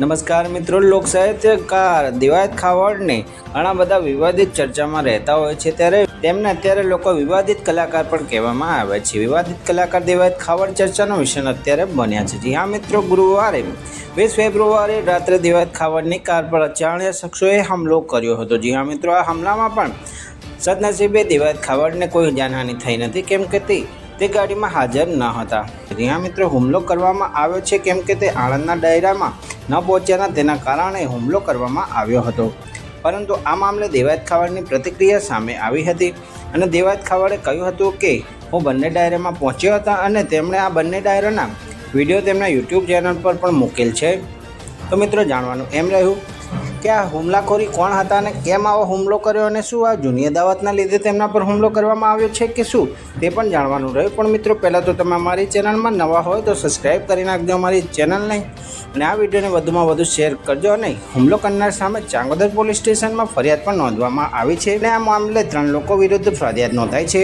નમસ્કાર મિત્રો, લોક સાહિત્યકાર દિવાયત ખાવડને ઘણા બધા વિવાદિત ચર્ચામાં રહેતા હોય છે ત્યારે તેમને અત્યારે લોકો વિવાદિત કલાકાર પણ કહેવામાં આવે છે. વિવાદિત કલાકાર દિવાયત ખાવડ ચર્ચાનો વિષય અત્યારે બન્યા છે. જી હા મિત્રો, ગુરુવારે, વીસ ફેબ્રુઆરી રાત્રે દિવાયત ખાવડની કાર પર અચાણ્યા શખ્સોએ હુમલો કર્યો હતો. જી હા મિત્રો, આ હુમલામાં પણ સદનસીબે દિવાયત ખાવડને કોઈ જાનહાનિ થઈ નથી. કેમ કે તે તે ગાડીમાં હાજર ન હતા. રિયા મિત્રો હુમલો કરવામાં આવ્યો છે કેમ કે તે આણંદના ડાયરામાં ન પહોંચ્યાના તેના કારણે હુમલો કરવામાં આવ્યો હતો. પરંતુ આ મામલે દેવાયત ખાવડની પ્રતિક્રિયા સામે આવી હતી અને દેવાયત ખાવડે કહ્યું હતું કે, હું બંને ડાયરામાં પહોંચ્યો હતા અને તેમણે આ બંને ડાયરાના વીડિયો તેમના યુટ્યુબ ચેનલ પર પણ મૂકેલ છે. તો મિત્રો, જાણવાનું એમ રહ્યું કે આ હુમલાખોરી કોણ હતા અને કેમ આવો હુમલો કર્યો અને શું? આ જૂની અદાવતના લીધે તેમના પર હુમલો કરવામાં આવ્યો છે કે શું? તે પણ જાણવાનું રહ્યું. પણ મિત્રો, પહેલાં તો તમે અમારી ચેનલમાં નવા હોય તો સબસ્ક્રાઈબ કરી નાખજો અમારી ચેનલને અને આ વિડીયોને વધુમાં વધુ શેર કરજો અને હુમલો કરનાર સામે ચાંગોદર પોલીસ સ્ટેશનમાં ફરિયાદ પણ નોંધવામાં આવી છે. અને આ મામલે ત્રણ લોકો વિરુદ્ધ ફરિયાદ નોંધાઈ છે.